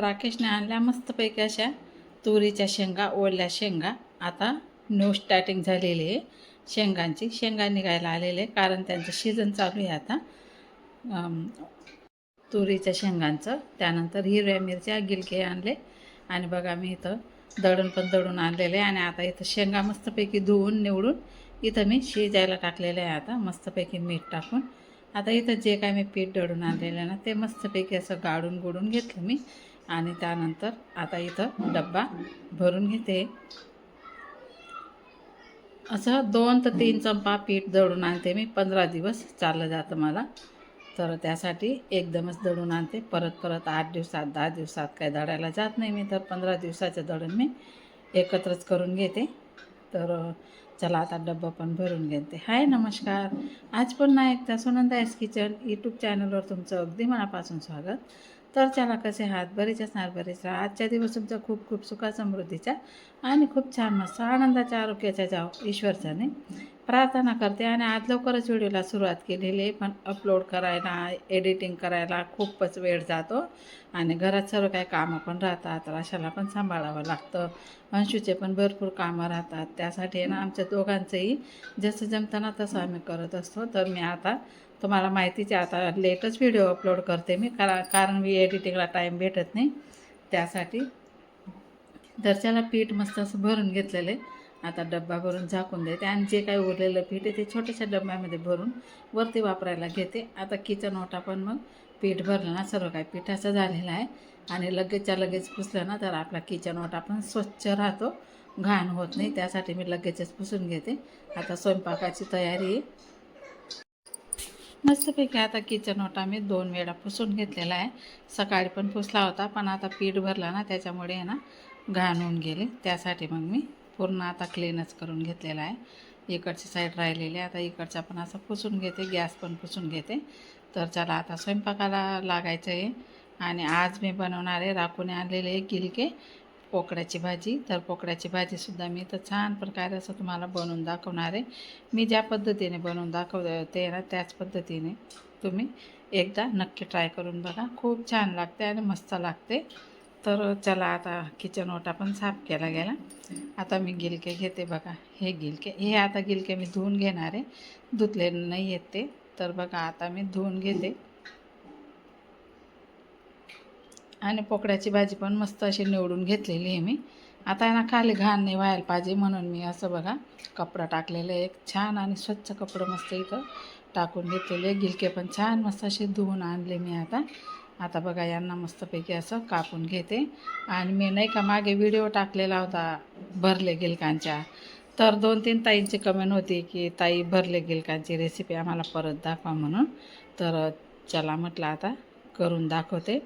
राकेशने आणल्या मस्तपैकी अशा तुरीच्या शेंगा ओल्या शेंगा. आता न्यू स्टार्टिंग झालेली आहे. शेंगांची शेंगा निघायला आलेले कारण त्यांचं सीझन चालू आहे आता. तुरीच्या शेंगांचं. त्यानंतर हिरव्या मिरच्या गिलके आणले. आणि बघा मी इथं दळण पण दळून आणलेले आहे. आणि आता इथं शेंगा मस्तपैकी धुवून निवडून इथं मी शिजायला टाकलेलं आहे आता. मस्तपैकी मीठ टाकून. आता इथं जे काय मी पीठ दळून आणलेलं आहे ना ते मस्तपैकी असं गाडून गुडून घेतलं मी. आणि त्यानंतर आता इथं डब्बा भरून घेते. असं दोन ते तीन चंपा पीठ दळून आणते मी. पंधरा दिवस चाललं जातं मला. तर त्यासाठी एकदमच दळून आणते. परत परत आठ दिवसात दहा दिवसात काय दळायला जात नाही मी. तर पंधरा दिवसाचं दळण मी एकत्रच करून घेते. तर चला आता डब्बा पण भरून घेते. हाय नमस्कार. आज पुन्हा एकदा सुनंदा एस किचन यूट्यूब चॅनलवर तुमचं अगदी मनापासून स्वागत. तर चला कसे आहात? बरेच असणार बरेच राहा. आजच्या दिवस तुमचा खूप खूप सुखा समृद्धीचा आणि खूप छान मस्त आनंदाच्या आरोग्याच्या जाव ईश्वरचाने प्रार्थना करते आणि आज लवकरच व्हिडिओला सुरुवात केलेली आहे पण अपलोड करायला एडिटिंग करायला खूपच वेळ जातो आणि घरात सर्व काही कामं पण राहतात राशाला पण सांभाळावं लागतं. अंशूचे पण भरपूर कामं राहतात. त्यासाठी ना आमच्या दोघांचंही जसं जमताना तसं आम्ही करत असतो. तर मी आता तुम्हाला माहितीचे आता लेटच व्हिडिओ अपलोड करते मी कारण कारण मी एडिटिंगला टाईम भेटत नाही. त्यासाठी दर्च्याला पीठ मस्त असं भरून घेतलेलं आहे. आता डब्बा भरून झाकून देते. आणि जे काही उरलेलं पीठ आहे ते छोट्याशा डब्यामध्ये भरून वरती वापरायला घेते. आता किचन ओटा पण मग पीठ भरलं ना सर्व काही पिठाचं झालेलं आहे. आणि लगेचच्या लगेच पुसलं ना तर आपला किचन ओटा पण स्वच्छ राहतो. घाण होत नाही. त्यासाठी मी लगेचच पुसून घेते. आता स्वयंपाकाची तयारी आहे. मस्तपैकी आता किचन ओटा मी दोन वेळा पुसून घेतलेला आहे. सकाळी पण पुसला होता पण आता पीठ भरला ना त्याच्यामुळे आहे ना घाण होऊन गेले. त्यासाठी मग मी पूर्ण आता क्लीनच करून घेतलेला आहे. इकडची साईड राहिलेली आहे. आता इकडचा पण असं पुसून घेते गॅस पण पुसून घेते. तर चला आता स्वयंपाकाला लागायचं आहे आणि आज मी बनवणार आहे राखून आणलेले गिलके. पोकळ्याची भाजी. तर पोकळ्याची भाजीसुद्धा मी तर छान प्रकारे असं तुम्हाला बनवून दाखवणार आहे. मी ज्या पद्धतीने बनवून दाखवते ना त्याच पद्धतीने तुम्ही एकदा नक्की ट्राय करून बघा. खूप छान लागते आणि मस्त लागते. तर चला आता किचन ओटा पण साफ केला गेला. आता मी गिलके घेते बघा. हे गिलके हे आता गिलके मी धुवून घेणार आहे. धुतले नाही येत ते. तर बघा आता मी धुवून घेते. आणि पोकळ्याची भाजी पण मस्त अशी निवडून घेतलेली आहे मी. आता ना खाली घाण नाही व्हायला पाहिजे म्हणून मी असं बघा कपडा टाकलेलं आहे एक छान आणि स्वच्छ कपडं मस्त इथं टाकून घेतलेले गिलके पण छान मस्त असे धुवून आणले मी आता. आता बघा यांना मस्तपैकी असं कापून घेते. आणि मी नाही का मागे व्हिडिओ टाकलेला होता भरले गिलकांच्या. तर दोन तीन ताईंची कमेंट होती की ताई भरले गिलकांची रेसिपी आम्हाला परत दाखवा म्हणून. तर चला म्हटलं आता करून दाखवते.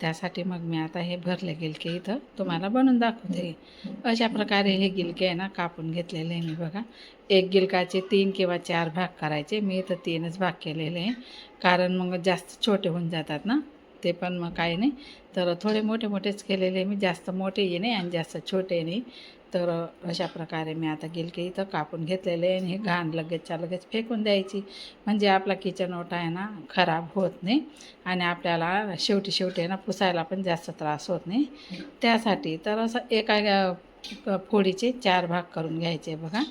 त्यासाठी मग मी आता हे भरले गिलके इथं. तुम्हाला बनवून दाखवते. अशा प्रकारे हे गिलके आहे ना कापून घेतलेले आहे मी बघा. एक गिलकाचे तीन किंवा चार भाग करायचे. मी इथं तीनच भाग केलेले आहे. कारण मग जास्त छोटे होऊन जातात ना ते पण मग काही नाही. तर थोडे मोठे मोठेच केलेले मी. जास्त मोठेही नाही आणि जास्त छोटे नाही. तर अशा प्रकारे मी आता गिलके इथं कापून घेतलेले आहे आणि हे घाण लगेचच्या लगेच फेकून द्यायची. म्हणजे आपला किचन ओटा आहे ना खराब होत नाही आणि आपल्याला शेवटी शेवटी आहे ना पुसायला पण जास्त त्रास होत नाही. त्यासाठी तर असं एका फोडीचे चार भाग करून घ्यायचे बघा.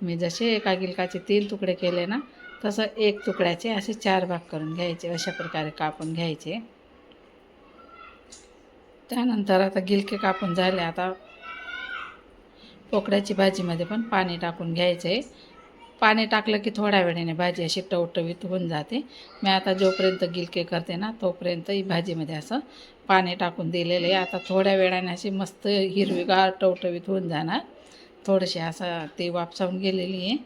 मी जसे एका गिलकाचे तीन तुकडे केले ना तसं एक तुकड्याचे असे चार भाग करून घ्यायचे अशा प्रकारे कापून घ्यायचे. त्यानंतर आता गिलके कापून झाले आता पोकळ्याची भाजीमध्ये पण पाणी टाकून घ्यायचं आहे पाणी टाकलं की थोड्या वेळाने भाजी अशी टवटवीत होऊन जाते. मी आता जोपर्यंत गिलके करते ना तोपर्यंत ही भाजीमध्ये असं पाणी टाकून दिलेलं आहे. आता थोड्या वेळाने अशी मस्त हिरवीगार टवटवीत होऊन जाणार. थोडीशी असं ते वापसावून गेलेली आहे.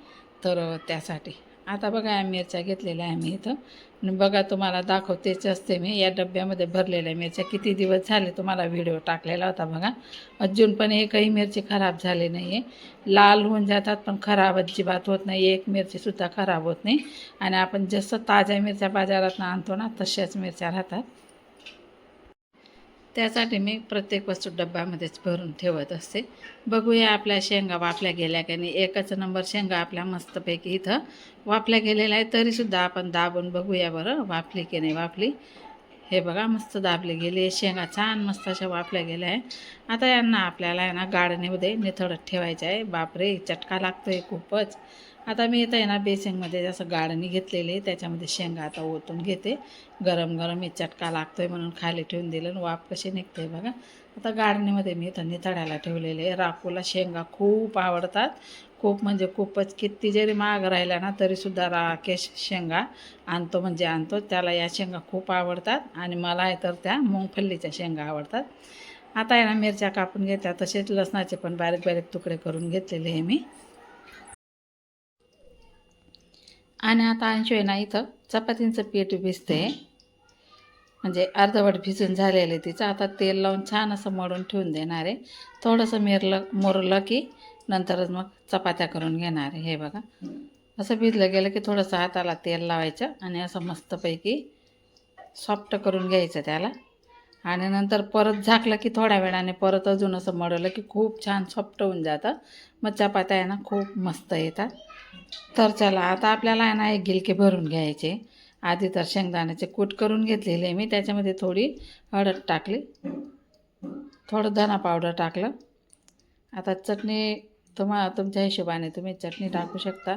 तर त्यासाठी आता बघा या मिरच्या घेतलेल्या आहे मी इथं. बघा तुम्हाला दाखवतेच असते मी. या डब्यामध्ये भरलेल्या मिरच्या किती दिवस झाले तुम्हाला व्हिडिओ टाकलेला होता बघा. अजून पण एकही मिरची खराब झाली नाही आहे लाल होऊन जातात पण खराब अजिबात होत नाही. एक मिरचीसुद्धा खराब होत नाही. आणि आपण जसं ताज्या मिरच्या बाजारात आणतो ना तशाच मिरच्या राहतात. त्यासाठी मी प्रत्येक वस्तू डब्यामध्येच भरून ठेवत असते. बघूया आपल्या शेंगा वाफल्या गेल्या की नाही. एकच नंबर शेंगा आपल्या मस्तपैकी इथं वाफल्या गेलेल्या आहे तरीसुद्धा आपण दाबून बघूया बरं वाफली की नाही वाफली. हे बघा मस्त दाबले गेले. शेंगा छान मस्त अशा वाफल्या गेल्या आहे आता यांना आपल्याला आहे ना गाळणीमध्ये निथळत ठेवायचं आहे. बापरे चटका लागतो आहे खूपच. आता मी इथं आहे ना बेसिंगमध्ये जसं गाळणी घेतलेली आहे. त्याच्यामध्ये शेंगा आता ओतून घेते. गरम गरम हे चटका लागतो आहे म्हणून खाली ठेवून दिलं आणि वाफ कशी निघते बघा. आता गाळणीमध्ये मी इथं निथळायला ठेवलेले आहे. शेंगा खूप आवडतात. खूप म्हणजे खूपच किती जरी महाग राहिला ना तरीसुद्धा राकेश शेंगा आणतो म्हणजे आणतो. त्याला या शेंगा खूप आवडतात आणि मला आहे तर त्या मुंगफल्लीच्या शेंगा आवडतात. आता आहे ना मिरच्या कापून घेत्या तसेच लसणाचे पण बारीक बारीक तुकडे करून घेतलेले आहे मी. आणि आता अंशू आहे ना इथं चपातींचं पीठ भिजते. म्हणजे अर्धवट भिजून झालेलं आहे तिचं. आता तेल लावून छान असं मळून ठेवून देणार आहे. थोडंसं मिरलं मुरलं की नंतरच मग चपात्या करून घेणार आहे. हे बघा. असं भिजलं गेलं की थोडंसं हाताला तेल लावायचं आणि असं मस्तपैकी सॉफ्ट करून घ्यायचं त्याला. आणि नंतर परत झाकलं की थोड्या वेळाने परत अजून असं मळवलं की खूप छान सॉफ्ट होऊन जातं. मग चपात्या आहे ना खूप मस्त येतात. तर चला आता आपल्याला आहे ना एक गिलके भरून घ्यायचे. आधी तर शेंगदाण्याचे कूट करून घेतलेले मी त्याच्यामध्ये थोडी हळद टाकली. थोडं धना पावडर टाकलं. आता चटणी तुम्हा तुमच्या हिशोबाने तुम्ही चटणी टाकू शकता.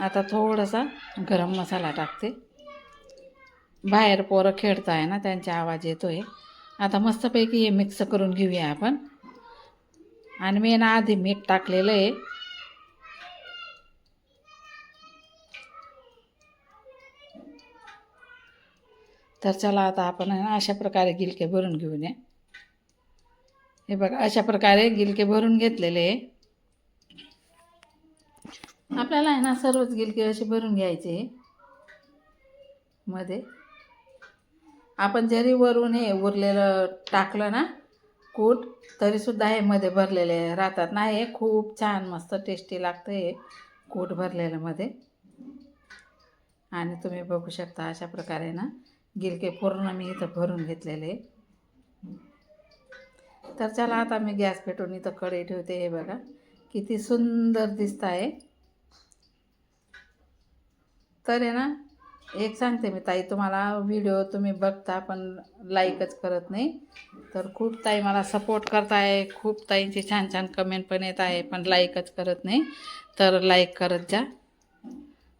आता थोडासा गरम मसाला टाकते. बाहेर पोरं खेळताय ना त्यांचा आवाज येतो आहे आता मस्तपैकी हे मिक्स करून घेऊया आपण. आणि मी ना आधी मीठ टाकलेलं आहे. तर चला आता आपण आहे ना अशा प्रकारे गिलके भरून घेऊन या. हे बघा अशा प्रकारे गिलके भरून घेतलेले आहे. आपल्याला आहे ना सर्वच गिलके असे भरून घ्यायचे मध्ये. आपण जरी वरून हे उरलेलं टाकलं ना कूट तरीसुद्धा हे मध्ये भरलेले राहतात ना. हे खूप छान मस्त टेस्टी लागतं हे कूट भरलेलं मध्ये. आणि तुम्ही बघू शकता अशा प्रकारे ना गिलके पूर्ण मी इथं भरून घेतलेले. तर चला आता मी गॅस पेटून इथं कढई ठेवते. हे बघा किती सुंदर दिसत आहे तर आहे ना एक सांगते मी ताई तुम्हाला व्हिडिओ तुम्ही बघता पण लाईकच करत नाही. तर खूप ताई मला सपोर्ट करताय खूप ताईंचे छान छान कमेंट पण येत आहे पण लाईकच करत नाही. तर लाईक करत जा.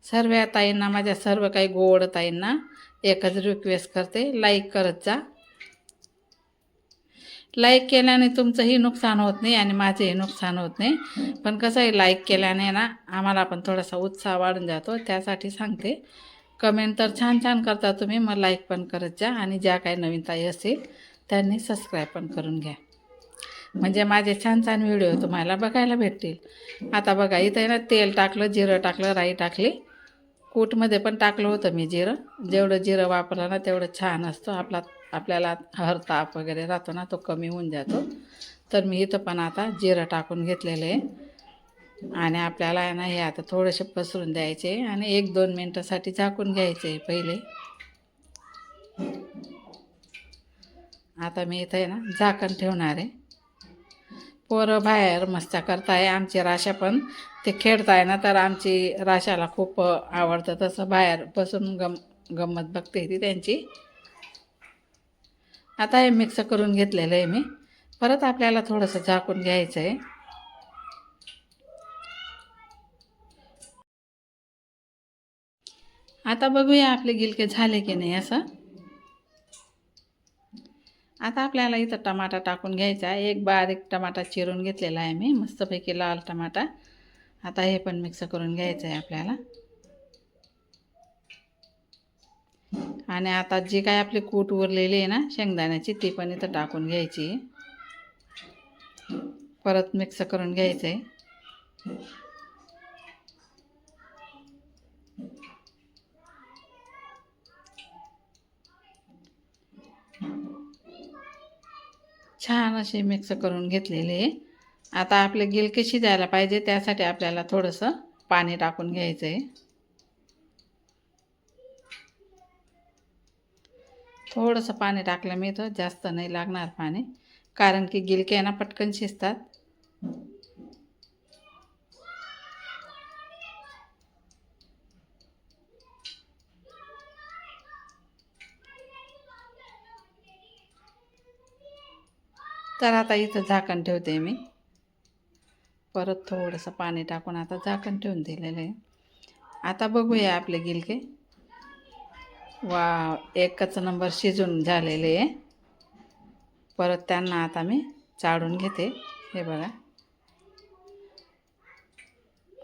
सर्व ताईंना माझ्या सर्व काही गोड ताईंना एकच रिक्वेस्ट करते लाईक करत जा. लाईक केल्याने तुमचंही नुकसान होत नाही आणि माझंही नुकसान होत नाही. पण कसं आहे लाईक केल्याने ना आम्हाला पण थोडासा उत्साह वाढून जातो त्यासाठी सांगते. कमेंट तर छान छान करता तुम्ही. मग लाईक पण करत जा आणि ज्या काही नवीन ताई असतील त्यांनी सबस्क्राईब पण करून घ्या. म्हणजे माझे छान छान व्हिडिओ तुम्हाला बघायला भेटतील. आता बघा इथं आहे ना तेल टाकलं जिरं टाकलं राई टाकली. कूटमध्ये पण टाकलं होतं मी जिरं. जेवढं जिरं वापरलं ना तेवढं छान असतं. आपला आपल्याला हर ताप वगैरे राहतो ना तो कमी होऊन जातो. तर मी इथं पण आता जिरं टाकून घेतलेलं आहे. आणि आपल्याला आहे ना हे आता थोडेसे पसरून द्यायचे आणि एक दोन मिनटासाठी झाकून घ्यायचे पहिले. आता मी इथं आहे ना झाकण ठेवणार आहे. पोरं बाहेर मस्त्या करताय आमची राशा पण. ते खेळताय ना तर आमची राशाला खूप आवडतं. तसं बाहेर बसून गम गंमत बघते ती त्यांची. आता हे मिक्स करून घेतलेलं आहे मी. परत आपल्याला थोडंसं झाकून घ्यायचं आहे आता बघूया आपले गिलके झाले की नाही असं. आता आपल्याला इथं टमाटा टाकून घ्यायचा आहे. एक बारीक टमाटा चिरून घेतलेला आहे मी. मस्तपैकी लाल टमाटा. आता हे पण मिक्स करून घ्यायचं आहे आपल्याला. आणि आता जी काय आपली कूट उरलेली आहे ना शेंगदाण्याची ती पण इथं टाकून घ्यायची. परत मिक्स करून घ्यायचं आहे छान असे मिक्स करून घेतलेले. आता आपले गिलके शिजायला पाहिजे त्यासाठी आपल्याला थोडंसं पाणी टाकून घ्यायचं आहे थोडंसं पाणी टाकलं मी तर जास्त नाही लागणार पाणी कारण की गिलके ना पटकन शिजतात. तर आता इथं झाकण ठेवते मी. परत थोडंसं पाणी टाकून आता झाकण ठेवून दिलेलं आहे. आता बघूया आपले गिलके. वा एकच नंबर शिजून झालेले आहे. परत त्यांना आता मी चाळून घेते. हे बघा.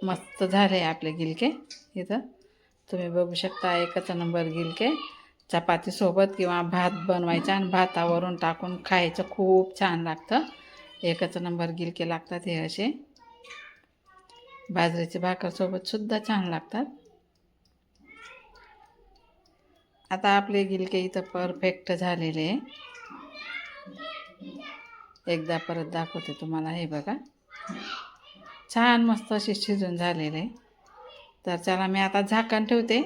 मस्त झाले आपले गिलके. इथं तुम्ही बघू शकता एकच नंबर गिलके. चपातीसोबत किंवा भात बनवायचा आणि भातावरून टाकून खायचं खूप छान लागतं. एकच नंबर गिलके लागतात हे असे. बाजरीचे भाकरसोबत सुद्धा छान लागतात. आता आपले गिलके इथं परफेक्ट झालेले आहे. एकदा परत दाखवते तुम्हाला हे बघा. छान मस्त असे शिजून झालेले तर चला मी आता झाकण ठेवते.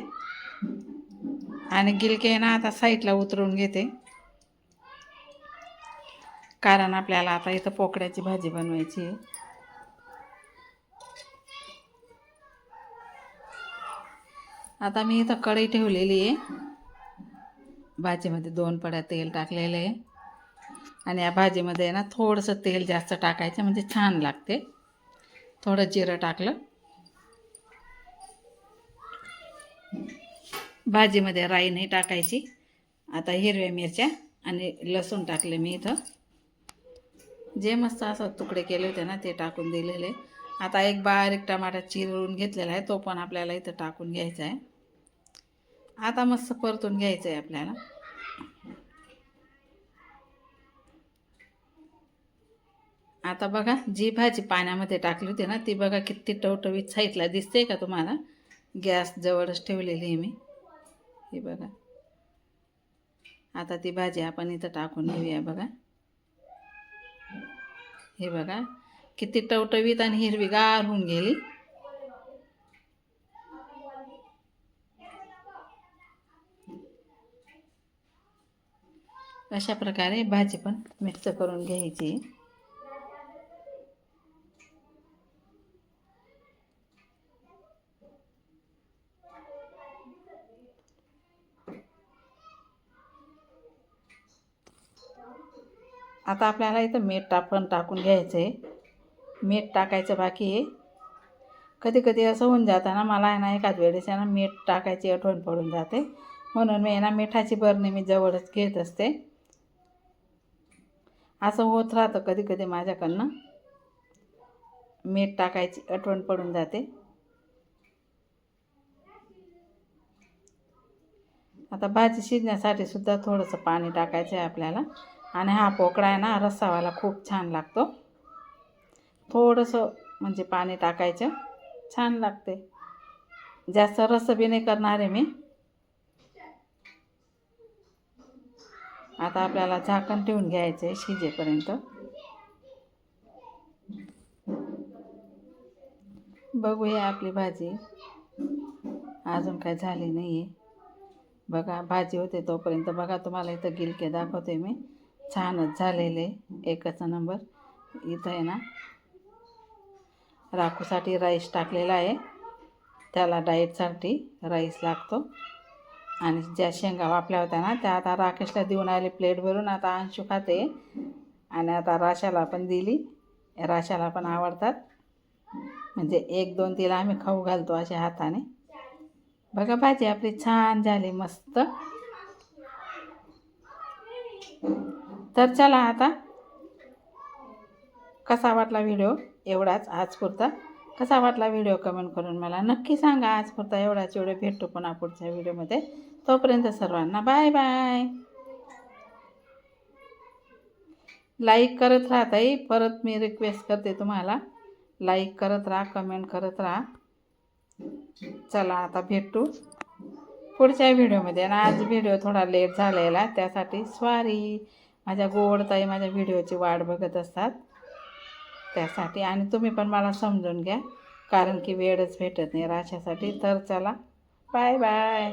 आणि गिलके ना आता साईडला उतरून घेते. कारण आपल्याला आता इथं पोकळ्याची भाजी बनवायची आहे. आता मी इथं कढई ठेवलेली आहे. भाजीमध्ये दोन पड्या तेल टाकलेलं आहे. आणि या भाजीमध्ये ना थोडंसं तेल जास्त टाकायचं म्हणजे छान लागते. थोडं जिरं टाकलं. भाजीमध्ये राई नाही टाकायची. आता हिरव्या मिरच्या आणि लसूण टाकले मी इथं. जे मस्त असं तुकडे केले होते ना ते टाकून दिलेले. आता एक बारीक टमाटा चिरून घेतलेला आहे तो पण आपल्याला इथं टाकून घ्यायचा आहे. आता मस्त परतून घ्यायचं आहे आपल्याला. आता बघा जी भाजी पाण्यामध्ये टाकली होती ना ती बघा किती टवटवीत साईडला दिसते का तुम्हाला? गॅस जवळच ठेवलेली आहे मी. हे बघा. आता ती भाजी आपण इथं टाकून घेऊया बघा. हे बघा किती टवटवीत आणि हिरवीगार होऊन गेली. अशा प्रकारे भाजी पण मिक्स करून घ्यायची. आता आपल्याला इथं मीठ टाकून टाकून घ्यायचं आहे मीठ टाकायचं बाकी आहे. कधी कधी असं होऊन जातं ना मला आहे ना एकाच वेळेस आहे ना मीठ टाकायची आठवण पडून जाते. म्हणून मी आहे ना मिठाची बरणी मी जवळच घेत असते. असं होत राहतं कधी कधी माझ्याकडनं. मीठ टाकायची आठवण पडून जाते. आता भाजी शिजण्यासाठी सुद्धा थोडंसं पाणी टाकायचं आहे आपल्याला. आणि हा पोकळा आहे ना रस्सावाला खूप छान लागतो. थोडंसं म्हणजे पाणी टाकायचं छान लागते. जास्त रस बी नाही करणार आहे मी. आता आपल्याला झाकण ठेवून घ्यायचं आहे शिजेपर्यंत. बघूया आपली भाजी. अजून काय झाली नाही आहे बघा भाजी होते तोपर्यंत बघा तुम्हाला इथं गिलके दाखवते मी. छानच झालेले एकच नंबर. इथं आहे ना राखूसाठी राईस टाकलेला आहे. त्याला डाएटसाठी राईस लागतो. आणि ज्या शेंगा वापल्या होत्या ना त्या आता राकेशला देऊन आले प्लेट भरून आता अंशू खाते. आणि आता राशाला पण दिली. राशाला पण आवडतात. म्हणजे एक दोन तिला आम्ही खाऊ घालतो अशा हाताने. बघा भाजी आपली छान झाली मस्त. तर चला आता. कसा वाटला व्हिडिओ एवढाच आज पुरता. कसा वाटला व्हिडिओ कमेंट करून मला नक्की सांगा. आज पुरता एवढाच. एवढे भेटतो पुन्हा पुढच्या व्हिडिओमध्ये तोपर्यंत सर्वांना बाय बाय लाईक करत राहा ताई. परत मी रिक्वेस्ट करते तुम्हाला. लाईक करत राहा कमेंट करत राहा. चला आता भेटू. पुढच्या व्हिडिओमध्ये आणि आज व्हिडिओ थोडा लेट झालेला. त्यासाठी स्वारी माझ्या गोड ताई माझ्या व्हिडिओची वाट बघत असतात. त्यासाठी आणि तुम्ही पण मला समजून घ्या. कारण की वेळच भेटत नाही राशासाठी तर चला बाय बाय